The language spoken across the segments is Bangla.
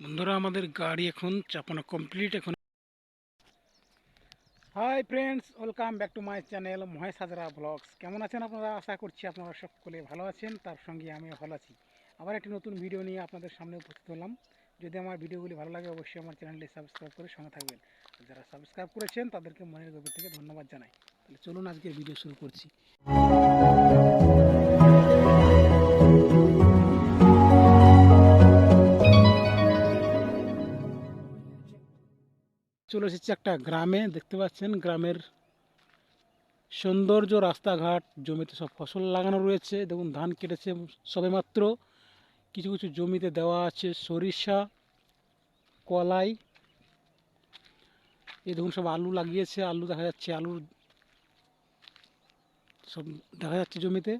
বন্ধুরা, আমাদের গাড়ি এখন চাপানো কমপ্লিট এখন। Hi friends welcome back to my channel Mahesh Hazra vlogs কেমন আছেন আপনারা? আশা করছি আপনারা সকলে ভালো আছেন, তার সঙ্গে আমিও ভালো আছি। আবার একটি নতুন ভিডিও নিয়ে আপনাদের সামনে উপস্থিত হলাম। যদি আমার ভিডিওগুলি ভালো লাগে, অবশ্যই আমার চ্যানেলটি সাবস্ক্রাইব করে সঙ্গে থাকবেন। যারা সাবস্ক্রাইব করেছেন, তাদেরকে মনের গভীর থেকে ধন্যবাদ জানাই। তাহলে চলুন আজকের ভিডিও শুরু করছি। চলে এসেছি একটা গ্রামে, দেখতে পাচ্ছেন? গ্রামের সৌন্দর্য, রাস্তাঘাট, জমিতে সব ফসল লাগানো রয়েছে। দেখুন, ধান কেটেছে সবেমাত্র। কিছু কিছু জমিতে দেওয়া আছে সরিষা, কলাই। এই দেখুন, সব আলু লাগিয়েছে। আলু দেখা যাচ্ছে, আলুর সব দেখা যাচ্ছে জমিতে,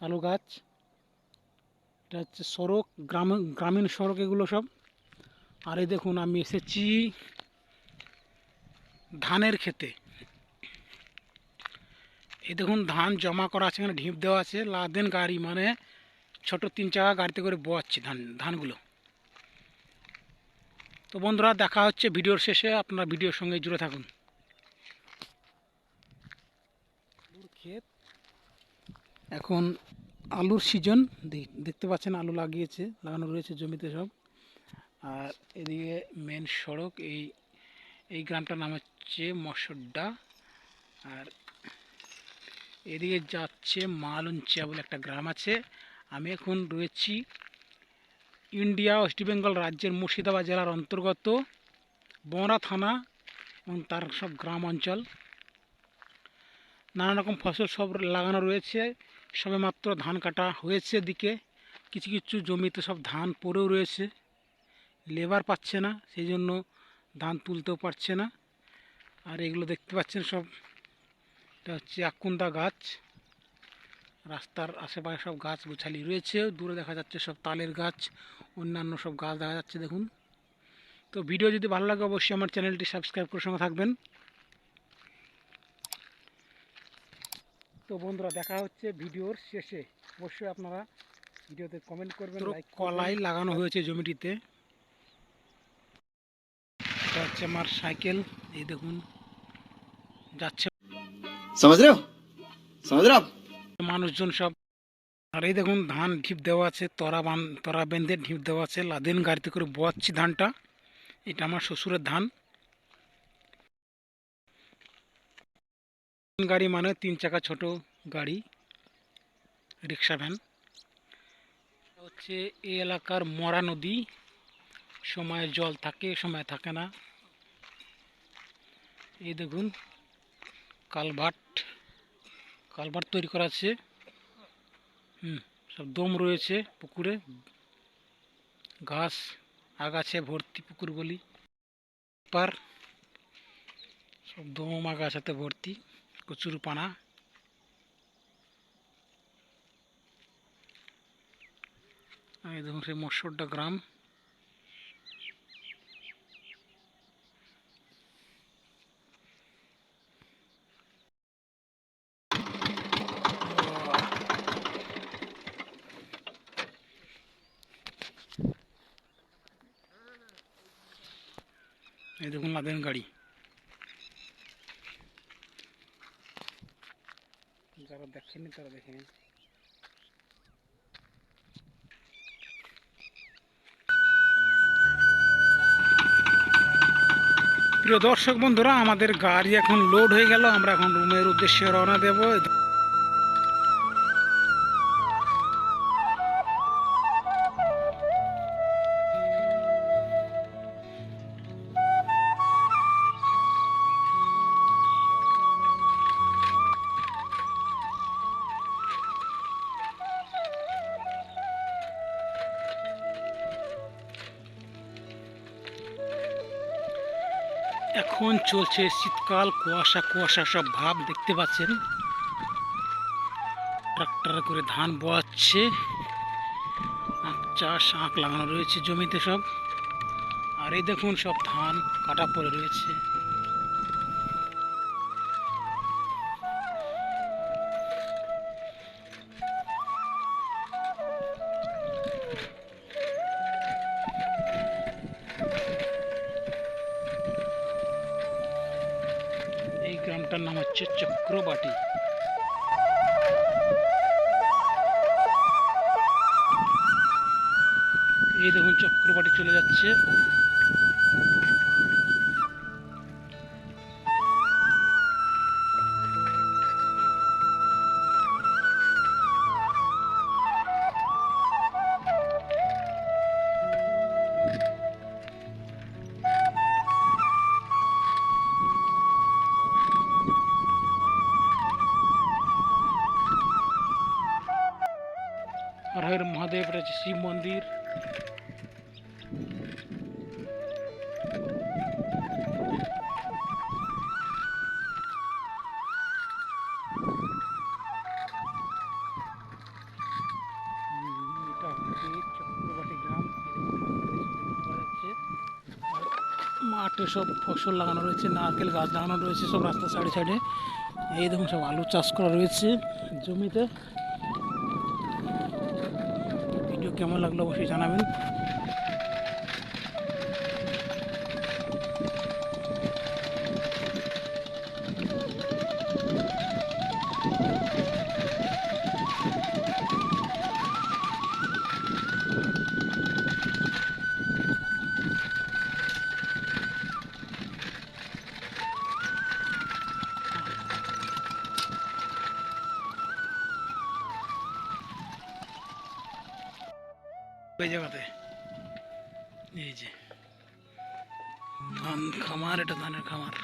আলু গাছ। এটা হচ্ছে সড়ক, গ্রাম, গ্রামীণ সড়ক এগুলো সব। আর এই দেখুন, আমি এসেছি ধানের খেতে এই দেখুন, ধান জমা করা আছে, এখানে ঢিপ দেওয়া আছে। লাদেন গাড়ি মানে ছোট তিন চাকা গাড়িতে করে বোয়াচ্ছে ধান, ধানগুলো। তো বন্ধুরা, দেখা হচ্ছে ভিডিওর শেষে। আপনারা ভিডিওর সঙ্গে জুড়ে থাকুন। ক্ষেত। এখন আলুর সিজন দেখতে পাচ্ছেন আলু লাগিয়েছে, লাগানো রয়েছে জমিতে সব। আর এদিকে মেন সড়ক, এই এই গ্রামটার নাম হচ্ছে মসড্ডা। আর এদিকে যাচ্ছে মালুঞ্চিয়া বলে একটা গ্রাম আছে। আমি এখন রয়েছি ইন্ডিয়া, ওয়েস্ট বেঙ্গল রাজ্যের মুর্শিদাবাদ জেলার অন্তর্গত বনরা থানা এবং তার সব গ্রাম অঞ্চল। নানা রকম ফসল সব লাগানো রয়েছে। সবে মাত্র ধান কাটা হয়েছে দিকে কিছু কিছু জমিতে সব ধান পড়েও রয়েছে। লেবার পাচ্ছে না, সেই জন্য ধান তুলতেও পারছে না। আর এগুলো দেখতে পাচ্ছেন সব। এটা হচ্ছে আকুন্দা গাছ। রাস্তার আশেপাশে সব গাছ গোছালি রয়েছে। দূরে দেখা যাচ্ছে সব তালের গাছ অন্যান্য সব গাছ দেখা যাচ্ছে দেখুন। তো ভিডিও যদি ভালো লাগে অবশ্যই আমার চ্যানেলটি সাবস্ক্রাইব করে সঙ্গে থাকবেন। তো বন্ধুরা দেখা হচ্ছে ভিডিওর শেষে। অবশ্যই আপনারা ভিডিওতে কমেন্ট করবেন কলাই লাগানো হয়েছে জমিটিতে। হচ্ছে আমার সাইকেল। এই দেখুন যাচ্ছে। মানুষজন সব আর এই দেখুন ধান ঢিপ দেওয়া আছে তরা বান তরা বেঁধে ঢিপ দেওয়া আছে লাদেন গাড়িতে করে বোয়াচ্ছি ধানটা। এটা আমার শ্বশুরের ধান। গাড়ি মানে তিন চাকা ছোট গাড়ি রিক্সা ভ্যান। হচ্ছে এই এলাকার মরা নদী। সময় জল থাকে সময় থাকে না। এই দেখুন, কালভার্ট কালভার্ট তৈরি করা আছে। হুম, সব দম রয়েছে পুকুরে। ঘাস, আগাছে, ভর্তি পুকুর বলি। পার সব দম, আগাছাতে ভর্তি, কচুর পানা। এই দেখুন, সেই মৎস্যড্ডা গ্রাম। এই দেখুন লাদেন গাড়ি। যারা দেখেনি তারা দেখে। প্রিয় দর্শক বন্ধুরা, আমাদের গাড়ি এখন লোড হয়ে গেল। আমরা এখন রুমের উদ্দেশ্যে রওনা দেব। এখন চলছে শীতকাল, কুয়াশা কুয়াশা, সব ভাব দেখতে পাচ্ছেন। ট্রাক্টর করে ধান বোয়াচ্ছে। আখ চাষ, আখ লাগানো রয়েছে জমিতে সব। আর এই দেখুন সব ধান কাটা পড়ে রয়েছে। জায়গাটার নাম হচ্ছে চক্রবাটি এই দেখুন চক্রবাটি চলে যাচ্ছে। হর হর মহাদেব হচ্ছে শিব মন্দির আর মাঠে সব ফসল লাগানো রয়েছে, নারকেল গাছ লাগানো রয়েছে, সব রাস্তার সাইডে সাইডে। এই দেখুন সব আলু চাষ করা রয়েছে জমিতে। কেমন লাগল অবশ্যই জানাবেন। ওই জায়গাতে এই যে। ধান খামার, এটা ধানের খামার।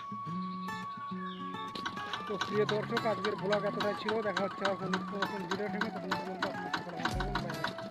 তো প্রিয় দর্শক, আজকের ব্লগ এতটাই ছিল। দেখা হচ্ছে আবার কোনো নতুন ভিডিও থেকে তখন